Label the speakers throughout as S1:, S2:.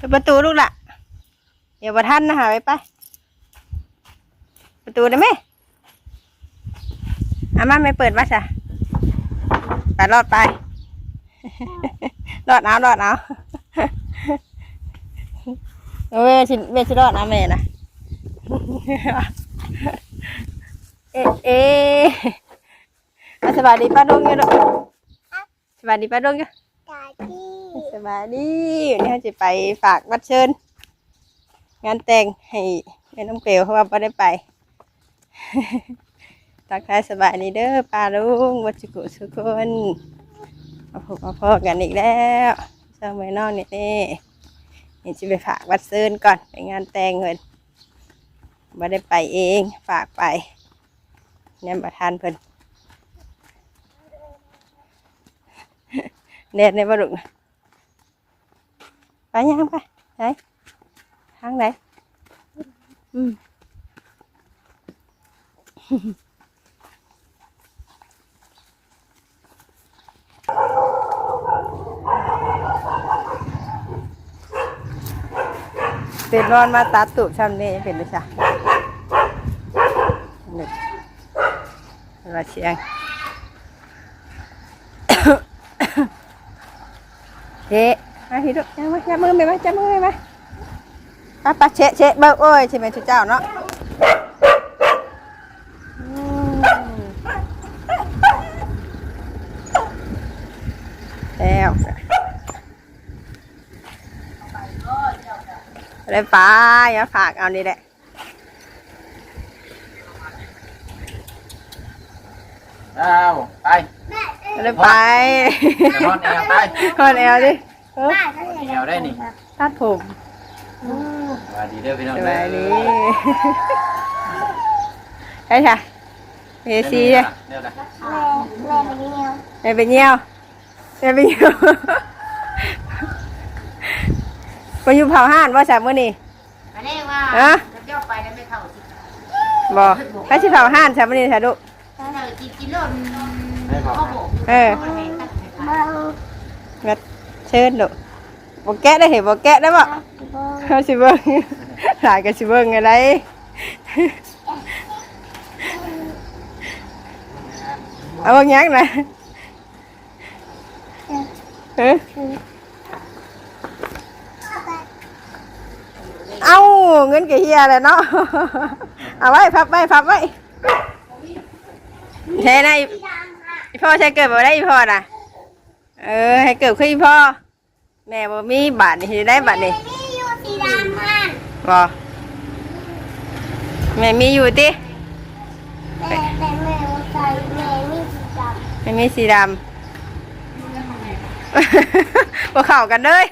S1: ปิดประตูลูกละเดี๋ยวประท่านนะหาไว้ไปประตูได้ไหมอามาไม่เปิดวะจ้ะไปรอดไป รอดเอารอดเอาเว้ยชิเว้ยชิรอดเอาแม่นะเอ๊ะเอ๊ะเอาสบายดีป้าดงอยู่ลูกสบายดีป้าดงอยู่
S2: ตาที่
S1: สบายดีวันนี้เราจะไปฝากวัดเชิญ งานแต่งให้แม่น้องเปลวเพราะว่าไม่ได้ไปทักทายสบายดีเด้อป้าลุงวัดจุกุสุคนมาพบมาพอกันอีกแล้วเช้าเมื่อนอนนี่นี่นี่จะไปฝากวัดเชิญก่อนไปงานแต่งเงินไม่ได้ไปเองฝากไปเนี่ยประทานเพิ่น น็ตในบรุกนะไปยังไปไหนทางไหนอืมเป็นรอนมาตัดตุช่ำนี่เป็นเลยจ้ะหนึ่งเราเชียง เจ๊มาพี่ลูกจับมือจับมือไปไหมจับมือไปไหมป้าป้าเชะเชะเบิกโอ้ยใช่ไหมทุกเจ้าเนาะอืมแล้วเลยป้าอย่าฝากเอานี่แหละ
S3: อ้าวไป
S1: เลยไป
S3: เดี๋ยวนอนแอวไป
S1: คอนแอลดิเออ
S3: แอวได้นี่
S1: ตัดผม
S3: สวัสดีเด้อพี่น้อง
S1: ส
S3: เด้
S1: บา
S3: อย
S1: ดีใช่ค่ะเฮซี
S3: เด้
S1: เนี่ย
S3: อนะ
S2: แม่แม่ไปเที่ยว
S1: แม่ไปเยี่ยวแม่ไปเยี่ยวไปอยู่เผาห่านว่าสามมื้อนี่
S4: อันนี้ว่า
S1: ฮะ
S4: จะเจ้าไปแล้ไม่เข้า
S1: บอกไปสิเผาห่านสามมื้อนี่สาดุ
S4: กินกินโลด เขาบอก
S1: เออ
S4: มันไม่ตัดไม่ขาด
S2: เบา
S1: งัดเชิญดุบอกแกะได้เห็นบอกแกะได้บ่
S2: เบา
S1: เอาสิเบิ่งหลายก็สิเบิ่งอะไรเอาเบิ่งยังนะเฮ้ยเอาเงินกี่เฮียเลยเนาะ เอาไว้พับไว้พับไว้ใช่ไหม อีพ่อใช้เกิดบ่ได้อีพ่อน่ะ เออ ให้เกิดขึ้นอีพ่อ แม่บ่มีบาทนี่สิได้บาทนี่
S2: นี่อยู่สีดำมัน
S1: บ่แม่มีอยู่ติ
S2: แต่แต่แม่ว่าใส่แม่มีสีดำ
S1: แม่มีสีดำ บ่เข้ากันเลย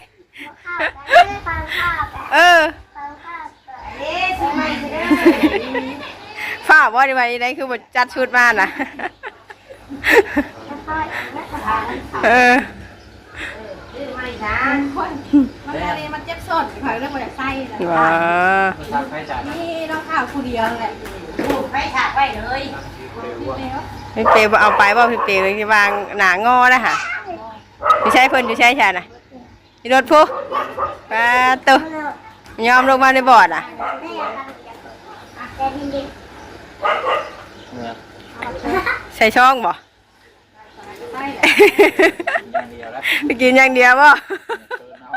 S2: ข้าวแต่ไม่ฟังข้าวแต่
S1: เออ
S2: ฟังข้าวแต่
S4: เอ๊ะทำไมจะได้
S1: ฝ้าบ่ได้ไว้ได้คือบ่จัดชุดมาน่ะ
S2: แล้วก็นักข่าว
S1: เออ
S4: ดื้อไม่ช้าคน
S5: มันอะไรมันเจ็บส้นข่อยเรื่องมันจะไส้นะ
S1: ว้า
S3: ทางไปจ่ายนะ
S5: นี่น้องข้าวคู่เดียวแหละ
S4: ลูกไปฉากไว้เลย
S1: พี่เปย์บ่เอาไปบ่พี่เปย์ที่วางหนางอนะค่ะอยู่ใช้เพิ่นอยู่ใช้ชาน่ะที่รถผู้ปาตุยอมลงมาในบอร์ดอะ
S2: แม่อยากทำแต่ดีดี
S3: เนี่ย
S1: ใส่ช่องบ่
S3: อย่างเดียวแล้ว
S1: ไปกินอย่างเดียวบ่
S3: เกินเอา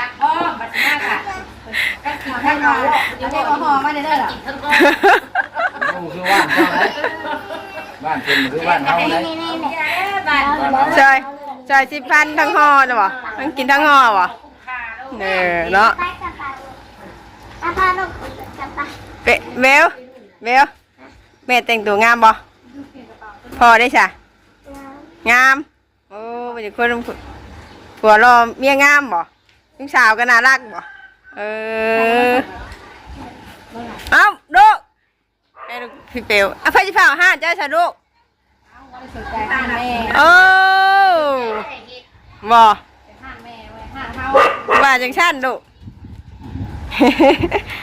S4: รักพ่อมาสิมาค่ะก็กินทั้งนอน
S5: เดี๋ยวให้เอาหอมาเด้อเด้อ
S4: กินทั้งก้อน
S3: นี่คือบ้านเจ้าไหนบ้านเป็นคือบ้านเฮาไหน
S2: นี่นี่นี่
S4: บ้าน
S3: บ้านเรา
S1: ใช่ใช่สิพันทั้งห่อน่ะบ่ทั้งกินทั้งห่อบ่เออเนาะ
S2: ไปกับไปอาพาลูกกับไป
S1: เปะเบลเบลแม่แต่งตัวงามบ่ พอได้จ้ะงาม โอ้เป็นคนผัวรอเมียงามบ่ลูกสาวก็น่ารักบ่เออเอ้าลูกให้ลูกพี่เปียวอะไฟจะเผาห้าเจ้าชาลูก
S5: สนใจห้างแม่
S1: โอ้บ่
S5: ห้างแม่ไว้ห้างเฮา
S1: ว่าจังชั้นลูก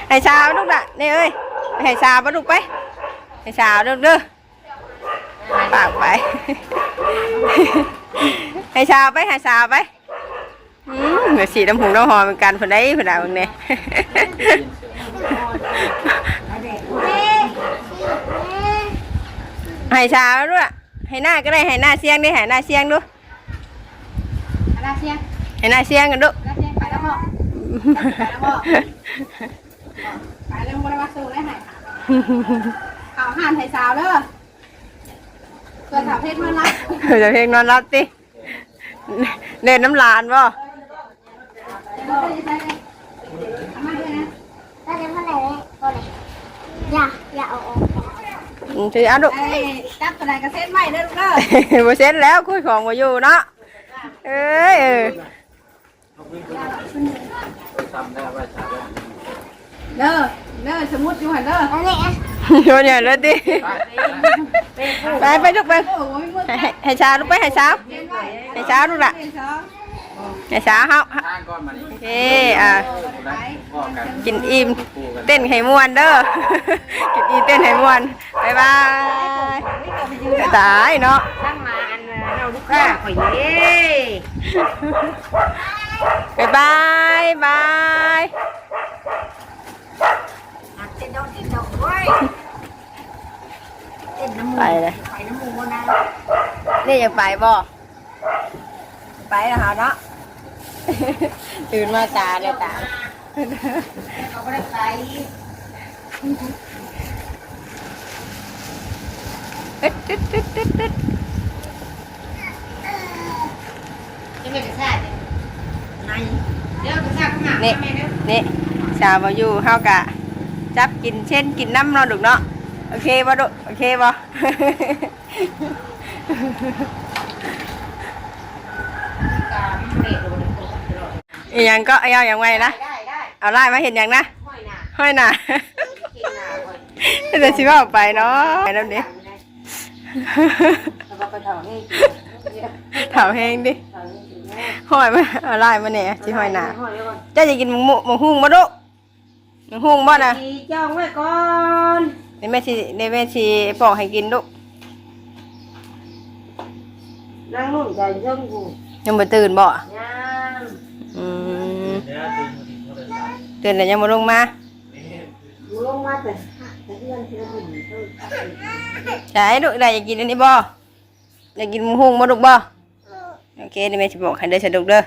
S1: ให้ชาวลูกน่ะนี่เอ้ยไปให้ชาวมาลูกไปให้ชาวลูกเด้อ ปากไป ให้ชาวไปให้ชาวไปอืมเดี๋ยวสีน้ำหูน้ำหอมเป็นการผนได้ผนเอาเนี่ยให้เช้าด้วยให้หน้าก็ได้ให้หน้าเสียงดิให้หน้าเสียงดู
S5: อะไรเชียง
S1: ให้หน้าเสียงกันดู
S5: อะไรเชียงไปแล้วบอกไปแล้วบ่ได้มาสู่ได้ให้เอาห่านไทยสาวเด้อ เกิดถามเพชรมันรัก
S1: จะเพลงนอนรับติเล่นน้ำลานบ่
S5: บ่ได้ใช้เลยเอามาด้วยนะ
S2: เราจะเท่าไหร่เลยตัวไหนอย่าอย่าเอาออก
S1: อืมถือเอาดู
S5: ไอ้จับตัวไหนก็เส้นใหม่เด้อลูกเด้อ
S1: บ่เสร็จแล้วคุยของบ่อยู่เนาะเอ้ยเออ
S5: เด้อเด้อสมมุติอยู่หั่นเด้อ
S2: อันนี้อะ
S1: โยนอย่างเลยติไปไปลูกไป
S5: โอ้ยมือ
S1: ให้ให้ให้เช้าลูกไปให้เช้า
S5: เส้นไว้
S1: ให้เช้าลูกล่ะ
S5: เส้นสอง
S1: ให้เช้าเฮา
S3: ทางก้อนมานี่
S1: โอเคอะ
S3: พ่อกัน
S1: กินอิ่มเต้นให้ม่วนเด้อกินอิ่มเต้นให้ม่วนบ๊ายบายตายเนาะ
S4: ตั้งมาอันเราลูกค้าข่อยเย้
S1: บ๊ายบายบาย
S4: เต้นโดนเต้นโดนเว้ยเต้นน้ำมู
S1: ไปเลย
S4: ไปน้ำมูนะ
S1: นี่ยังไปบ่ไปนะฮะเนาะ ตื่นมาตาเลยตา
S4: เขาไม่ได้ไป
S1: ตึ๊ดตึ๊ดตึ๊ดตึ๊ดตึ๊ด
S4: จะไม่กระซ่าเด้ในเดี๋ยวกระซ่าขึ้นมา
S1: นี่
S4: แม่เด้อ
S1: นี่ ชาวบอยู่เฮากะจับกินเช่นกินน้ำเนาะดุกเนาะโอเคบ่ดุโอเคบ่
S4: อด
S1: อีหยังก็เอาอย่างไงนะเอาไล่มาเห็นอย่างนะ
S4: ห้อยหน้า
S1: ห้อยหน่ะ
S4: กินหน้าห้อย
S1: เดี๋ยวสิว่าออกไปเนาะไปแล้วดิ
S4: แล้วก็ไปถา
S1: มแห้งดิ
S4: ห้
S1: อยมาเอาไล่มาเนี่ยสิห้อยหน่ะ
S4: ห้อยไว้ก่อน
S1: เจ้าจะกินหมูหมูหุ้งบ่ดุ หมูหุ้งบ่นะ
S4: ดีจ้องไว้ก่อน
S1: ในแม่สิในแม่สิปอกให้กินดุ
S4: นั่งนุ่นใจเรื่องกู
S1: ยังบ่ตื่นบ่
S4: ย่าง
S1: อืมตื่นแล้วยังบ่ลงมา
S4: กูลงมาแต่แต่เพื่อนที่เราหุ่นเพิ่ม
S1: ใช่ดุได้อยากกินอันนี้บ่อยากกินหมูหุ้งบ่ดุบ่โอเคเดี๋ยวแม่สิบอกให้เด้อสะดุกเด้อ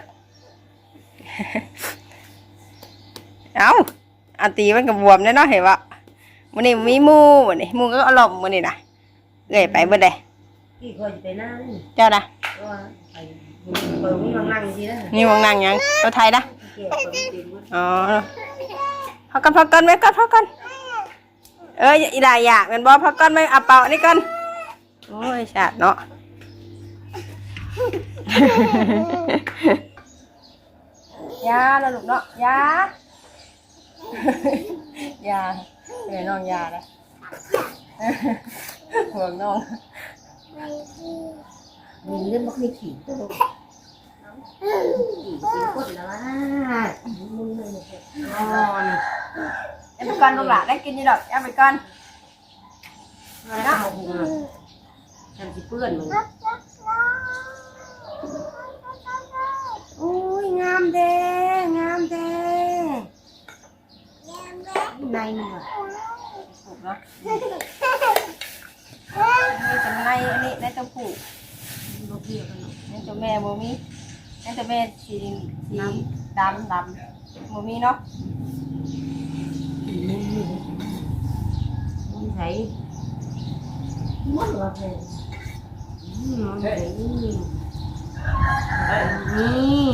S1: เอ้า อันตีมันก็บวมแน่เนาะเห็นบ่มื้อนี้มีหมู่มื้อนี้หมู่ก็เอารมณ์มื้อนี้น่ะเอ้ยไปเบิดได้
S4: กี่คนจะไปนั่ง
S1: เจ้าน่ะ
S4: ว่าไปเปิดมีกำลังดีนะ
S1: นี่วงนั่งหยังตัวไทยนะ
S4: เกี่ยวกับตีนมือ
S1: อ๋อพักกันพักกันไว้ก่อนพักกันเอ้ยอีหลายอยากแม่นบ่พักกันไว้เอาเป่าอันนี้ก่อนโอ้ยชาดเนาะยาแล้วลูกเนาะยา ยาเดี๋ยวน้องยาเลยห่วงน้อง
S4: มีเรื่องมันไม่ขี่ตัวขี่เป็นคนแล้วนะมึงไม่นอน
S1: เอาไปก่อนลูกหล่ะได้กินอยี่ดอกเอาไปก่อน
S4: นะเอาหุงฉันสิเปื้อนมึงโอ้ยงามแดงงามแดง ในนี่ว่ะ
S1: ถูกเนาะนี่ในอันนี้ในตัวผู้
S4: ลูกเกี่ยวกันเนาะ
S1: ในตัวแม่บ่มีในตัวแม่สีสีดำดำบ่มีเนาะ
S4: มึงนี่มึงใส่มันว่าเพลงอืมมันใส่นี่นี่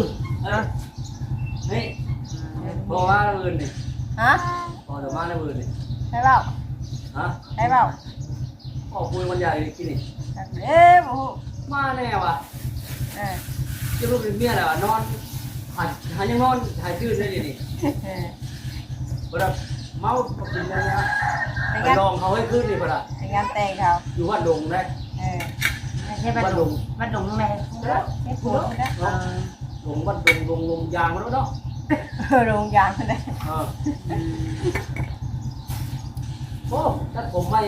S3: นี่บอกว่าละมื่นนี่
S1: ฮะ
S3: บอกแต่ว่าละมื่นนี่
S1: ใช่เปล่า
S3: ฮะ
S1: ใช่เปล่า
S3: ขอบคุยวันใหญ่กินนี่
S1: เอ๊ะบ่ฮู้
S3: มาแน่ว่ะ
S1: เออ
S3: จะรู้เป็นเมียแล้วนอนหายหายยังนอนหายจืดได้ดินี่
S1: เออ
S3: พอดเมากินได้นะ
S1: เป็น
S3: ไป
S1: งาน
S3: ลองเขาให้ขึ้นนี่พอด
S1: เป็นงานแต่งเขา
S3: อยู่วัดดงได้
S1: เออ
S4: ไม่ใช่บ้านดงบ้านดงแม่
S1: ไม่พูดนะ
S3: เนาะดงวัดดงดงลมยางมาแล้วเนาะ
S1: เออโรงยานเลย
S3: เออโอ้ถ้าผมไม่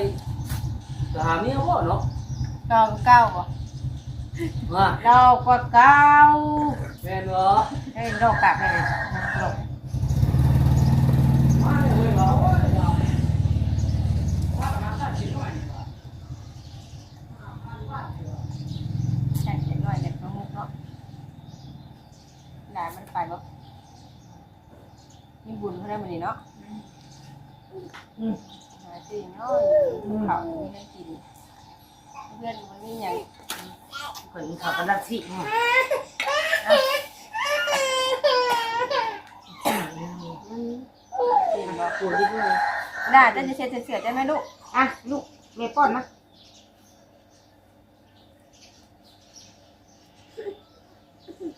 S3: จะหาเมียพ่อเนาะ
S1: นอนเก้าบ่
S3: กว่า
S4: เราก็เก้า
S3: แม่นเหรอ
S4: เฮ้ยเรากลับไปเลยเรา
S1: ใช่เด็กน้อยเด็กน้องมุกเนาะหลานมันไปบ่มีบุญเขาได้มื้อนี้เนาะ
S4: อืม
S1: หาสิ เนาะเขามีได้กิน เพื่อนมันมีหยัง
S4: คนนี้เขาก็รักสิเนี่ย
S1: กิบ่
S4: ปวดที่ด้วย
S1: ได้จะจะเช็ดเสือได้ไหมลูก
S4: อะ ลูกแม่ป้อนมา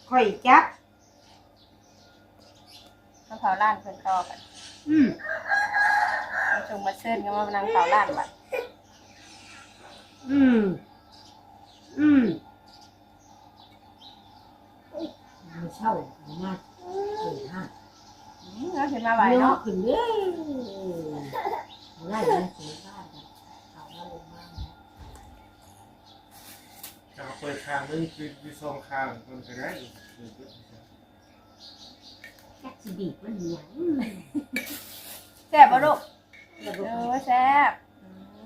S4: ค่อยจับ
S1: มาเผาร้านเพิ่นต่อกัน
S4: อืม
S1: มาชงมาเชิญกันมานั่งเผาร้านบัด
S4: อืม อืมไม่เช่าไม่น่าเออฮะ
S1: อืมเราเห็นมาไหว
S4: เนาะ
S1: เนาะ
S4: ขึ้นเด้อง่ายเลยสวยบ้านกันเอามาลงมา
S6: จะเปิดทางนึงคือคือสองข้างมันจะได้
S4: แค่สิบีบมันหยัง
S1: แซ่บบ่ลูกเออแซ่บ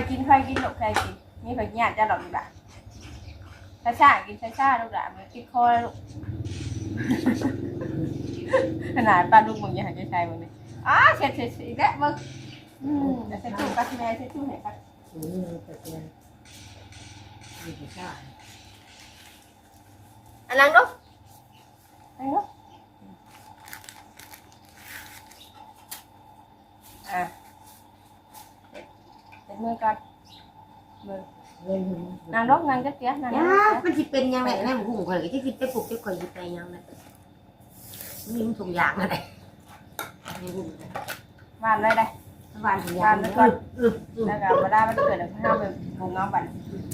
S1: ใครกินใครกินลูกใครกินมีใครญาติจะหรอกดีบ่ะช้าๆกินช้าๆลูกหลานมันติดคอแล้วลูก ขนาดป้าลูกมึงยังหันใจใส่มึงเลยอ้าเสร็จเสร็จอีกแล้วมึงอืมเดี๋ยวเสร็จตู้กับแม่เสร็จตู้ไหนครับ
S4: สูงเลยแต่เตือนมีแต่ข้าว
S1: อันนั้นลูกอันนั้นลูกอะ เสร็จมือก่อนมือ
S4: เลยหนึ่ง
S1: นางลูกนางก็เตี้ยนาง
S4: ยา
S1: ก็เตี้ย
S4: มันสิเป็นยังไงแม่หุ้งข่อยก็จะกินไปปลุกไปข่อยสิไปยังไงมีมันทุกอย่างอะไรมีหุ้งเลย
S1: วานเลยได้
S4: หวานทุกอย่างเลยอืออือ
S1: แล้วก็เวลามันเกิดอะไรห้ามไปบุงเงาบัน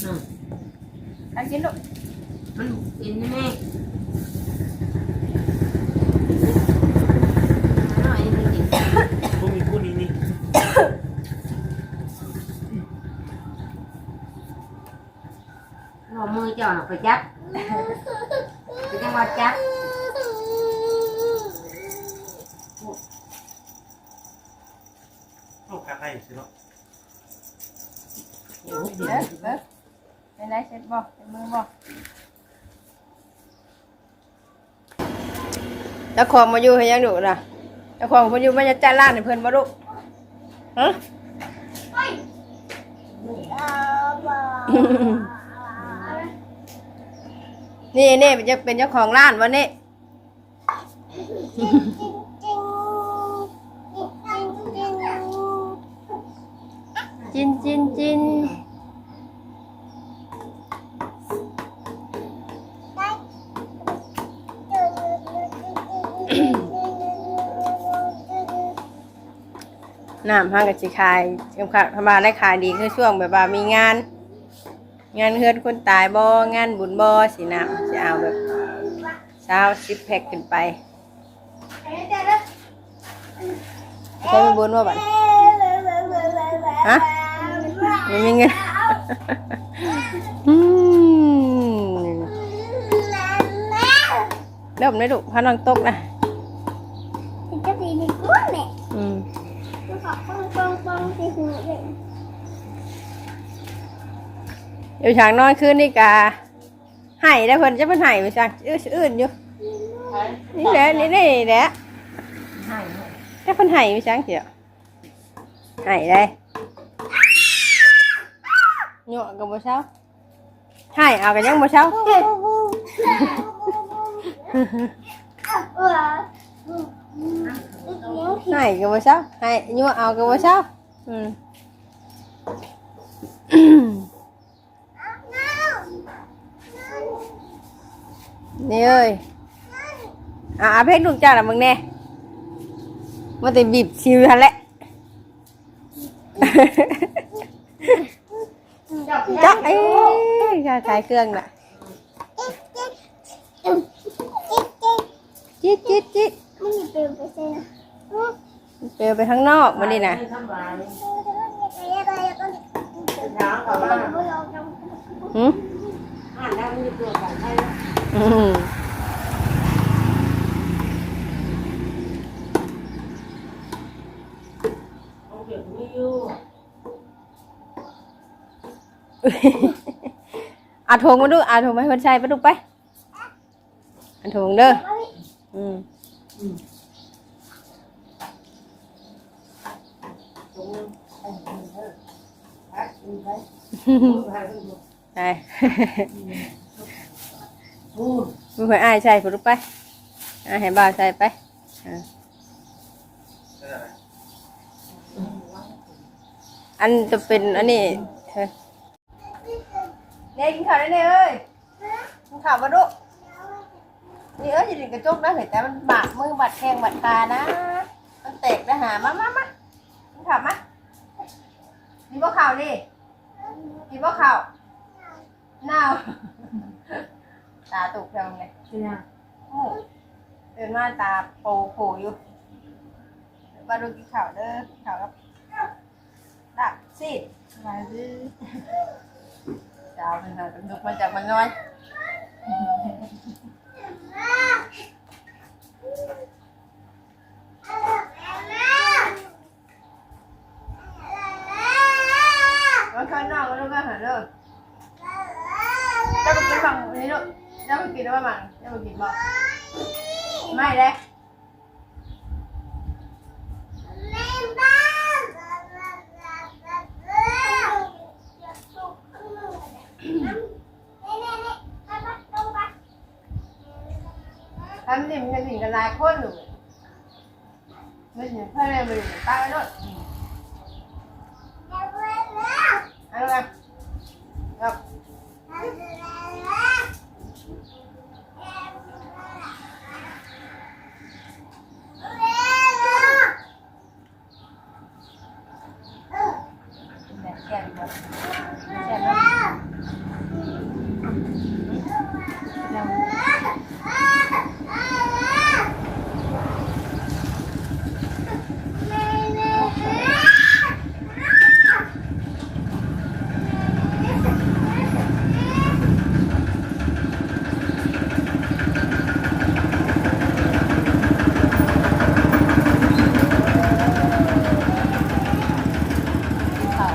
S4: อืม
S1: นางกินลูก
S4: มันกินแน่น้อยมันกิน
S6: พวกมีคู่นี้นี่
S4: หัวมือเจ้าหน่ะไปจับไปจังหวัดจับ
S6: ลูกค้าให้สิเนาะ
S4: โอ้โห
S1: เด้อเด้อเป็นไรเสร็จบ่เป็นมือบ่แล้วของมาอยู่ให้ยังดุล่ะแล้วของมาอยู่มันจะจ้าร้านให้เพิ่นบ่ลูกฮะ นี่นี่เป็นเจ้าเป็นเจ้าของร้านวะนี่จินจินจินน้ำห้างกับสิขายกำคับมาได้ขายดีคือช่วงแบบว่ามีงาน งานเฮือนคนตายบ่งานบุญบ่สินะจะเอาแบบเช้าสิบแพ็คขึ้นไปใช้มีบุญว่าบัดฮะไม่มีเงินเริ่มได้ลูกพาน้องตกนะ
S2: ดีดีกว่าแม่
S1: อืม
S2: ก็ขอปังปังปังที่หูเลย
S1: เดี๋ยวฉากนอนคืนนี่กาให้ได้วเพิ่นจะเพิ่นให้ไปซักอื้ออื่นอยู่นี่แหละนี่นี่แหละ
S4: ให้
S1: ถ้าเพิ่นให้ไปซักเสียให้ได้โยกกับบ่เช้าให้เอากันยังบ่เช้าให้กับบ่เช้าให้โยกเอากับบ่เช้าอืม
S2: น
S1: นี่เอ้ยอ่าเพลงลูกจ้าละมึงแน่มาแต่บีบชิวทันแหละจ๊ะเอ้ยจะขายเครื่องน่ะจิ๊ดจิ๊ดจิ๊ด
S2: ไม่มีเปลวไปเซ็น
S1: เปลวไปข้างนอกมันนี่นะ
S4: ทำลาย
S2: อะไรก็
S4: เช้ากับบ้าน
S2: ไม่ยอมท
S1: หืม
S4: อ่านแล้วมีตัวของใคร
S1: อืม
S4: เอาเก็บไม่อยู่
S1: อาโถงมาดูอาโถงมาให้คนใช้ไปดูไปอาโถงเด้ออืม
S4: ตรงนั้นไอ้ คนเธอพักอีกไปพักอีก
S1: ใช่
S4: พูด
S1: มือหวยอ้ายใช่ไปดูไปอ้ายให้บ่าวใส่ไปอ่าอันจะเป็นอันนี้เฮ้ยเนี่ยกินข้าวได้เลยเอ้ยกินข้าวมาดูนี่เอ้ยอย่าดึงกระจกนะเห็นแต่มันบาดมือบาดแข้งบาดขานะ มันแตกนะหามามามากินข้าวมากินบ่ข้าวดิกินบ่ข้าวหนาว ตาตุกเพียงเลย
S4: ใช่ไหม
S1: โอ้เดินมาตาโปโผอยู่มาดูกินข้าวเด้อกินข้าวครับดักสิมาดื้อเจ้าเป็นอะไรดุกมาจากมันน้อยมันข้างนอกก็รู้ว่าหาเด้อจะไปกินฝั่งนี้ลูก จะไปกินว่ามันจะไปกินบ่ไม่เลยำ
S2: แม่บ้านนี่นี่นี่ไปไปตรงไป
S1: ทำนี่มันจะถึงกันหลายคนหนูไม่ถึงเพื่อนเลยมันอยู่ป้าไว้ด้วย
S2: อย่าเพิ่งนะ
S1: เอาละครับแก่ดีกว่าแก่ไหมเขา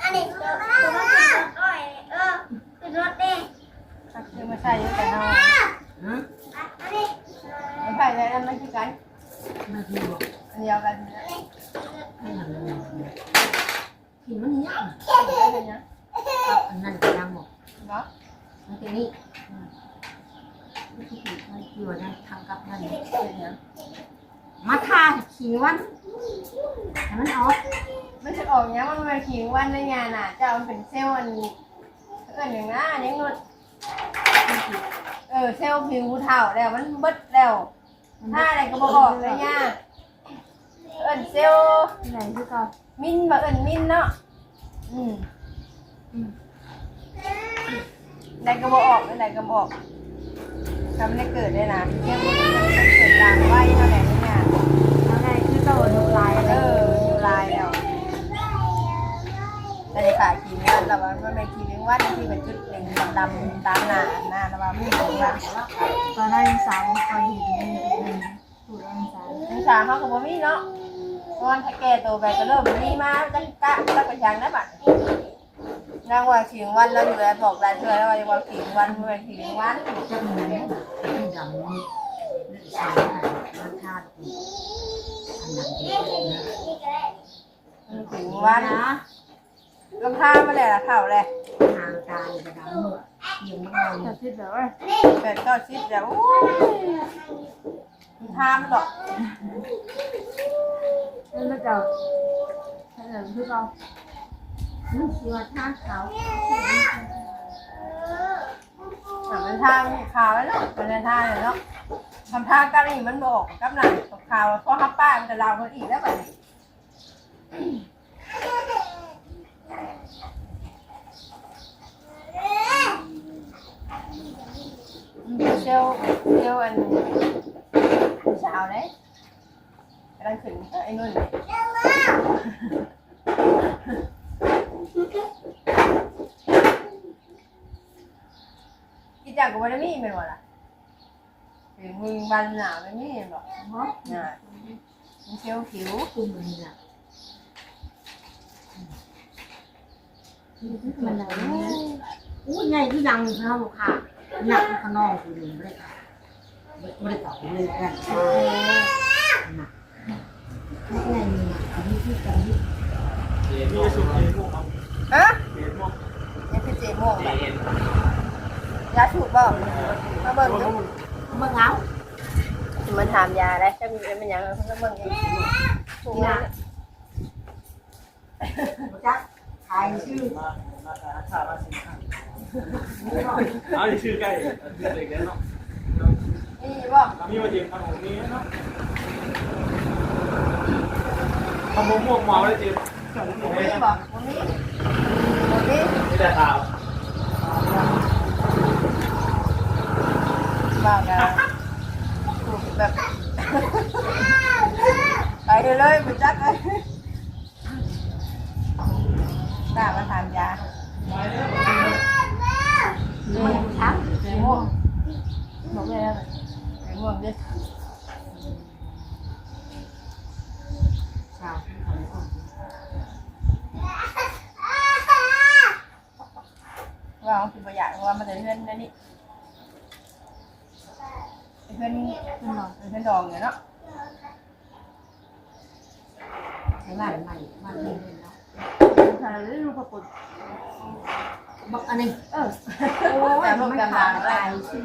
S2: อันนี้ตัวตัวมันเป็นรถอ้อยเออเป็นรถเด้ง
S1: ตักซื้อมาใส่ยอะแต่เนาะ
S4: ฮะ
S1: ไม่ใส่เลยอันนั้นคือกัน
S4: มาคือบอก
S1: อันเดียวกัน
S4: ให้ทำยังไงกินมันยาก
S1: ได้เลยนะ
S4: อันนั้นก็ยังบอก
S1: เนาะ
S4: มันเป็นนี่มันอมันอยู่ในทางกับนั่น
S1: เป็นยัง
S4: มาทาขิงวันให้มันออก
S1: ไม่ใช่ออกเนี้ยมันมาขิงวันในงานอะจะเอาเป็นเซลล์อันเอื่อนอย่างนั้นยังนุด เออเซลล์ผิวเท่าแล้วมันเบิดแล้วถ้าอะไรก็บอกเลยเนี่ยเอินเซลล์
S4: ไหนคือก่อน
S1: มินบ่เอินมินเนาะอืมไหนก็บอกออกไหนก็บอกทำได้เกิดได้นะเรื่องมันเกิดตามไหวเท่าไหร่เนี่ย
S4: อะไหร่คือโตัวดูลาย
S1: เออ ต่ในขาขีนี้แต่ว่ามันไม่ขีนี้ว่าที่เป็นจุดหนึ่งดำตามหน้าหน้าแต่ว่าไม่ถึงว่า
S4: ตอนนั้นสาวคอยเห็นนี่ถูกอันสาว
S1: ทั้งสามเขาก็บ่มีเนาะตอนถ้าแก่ตัวไปก็เริ่มมีมาจังกะแล้วก็ยังนะบัดนางว่าขิงวันแล้วอยู่แล้วบอกหลายเทื่อแล้วว่าว่าขิงวันเมื่อขิงวัน
S4: จะเหมือนดำนี่สาวมันทาดอันนั้นเองนะ
S2: นี่ก็ได้
S1: ขิงวัน
S4: นะ
S1: ลำทางมาเลยล่ะเท่าเลย
S4: ทางการกระดำมือยังไม่เอา
S5: จะคิดแบบว่า
S1: เกิดก็ชิดแล้วโอ้ยลำทางมันหรอก
S5: นั่นก็จะให้เราคือเรา
S4: มันเชื่อทางเขา
S1: แต่มันทางขาวแล้วเนาะมันเป็นทางเลยเนาะทำทางกันนี่มันบอกกับหนังกับขาวเพราะฮับป้ามันจะเราคนอีกแล้วแบบนี้ เซลเซลอันเช้าเลยกำลังขึ้นไอ้นุ่นเลยกินจากกู ม่ได้มีเป็นวะล่ะถึงมึงบันหนาวไม่มีบอก
S4: เนาะ
S1: น่ะมันเซลผิว
S4: ตุ้มมันน่ะ
S5: มันไหน
S4: อู้ใหญ่ที่ยังเขาค่ะหนักข้างนอกคือหนึ่งไม่ได้ค่ะไม่ได้ต่อเลยกันหนักใหญ่มีหนักอันนี้ที่กันที่
S6: มีสุดเลยพวกเฮะเห็นพวก
S1: นี่คือเจม่วงแบบยาถูกบ่มาเบิ่งดู
S4: เมื่อเงา
S1: มันถามยาได้ถ้ามีเป็นยังไงเพิ่งเบิ่งเองถูกไหม
S4: จัก ทายชื่อ
S6: มามาหาชาลาสินค้าเอาชื่อใกล้เด็กเนาะ
S1: นี่บ่
S6: มีมาจริงขนมนี้เนาะขนมม่วงเมาได้จริง
S1: นี่บ่วันนี้วันนี้
S6: นี่แต่ตา
S1: บ่าวกันถูกแบบไปเลยไปจักเลย ตามาถามยา
S4: มันทั้ง
S1: เจ๊ม่วงบอกเลยนะเจ๊ม่วงดิ
S4: ชาว
S1: ว่าเขาคือประหยัดเพราะว่ามันจะเพื่อนนั่นนี่เพื่อนเพื่อนดองเพื่อนดองเนี่ยเนาะ
S4: ใช้บ้านใหม่บ้านเอง เนาะ
S5: ทางได้รู้ปรากฏ
S4: บักอันนี้
S5: เออ
S4: โอ้ยมันขาดอะไรชื่อ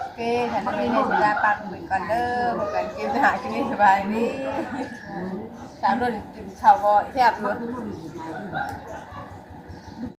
S1: โอเคฉันจะไปเรียนสัญญาปากเหมือนกันเด้อบอกกันกินหากินให้สบายนี่สามรุ่นกินข้าวบ่แซ่บอยู่
S4: น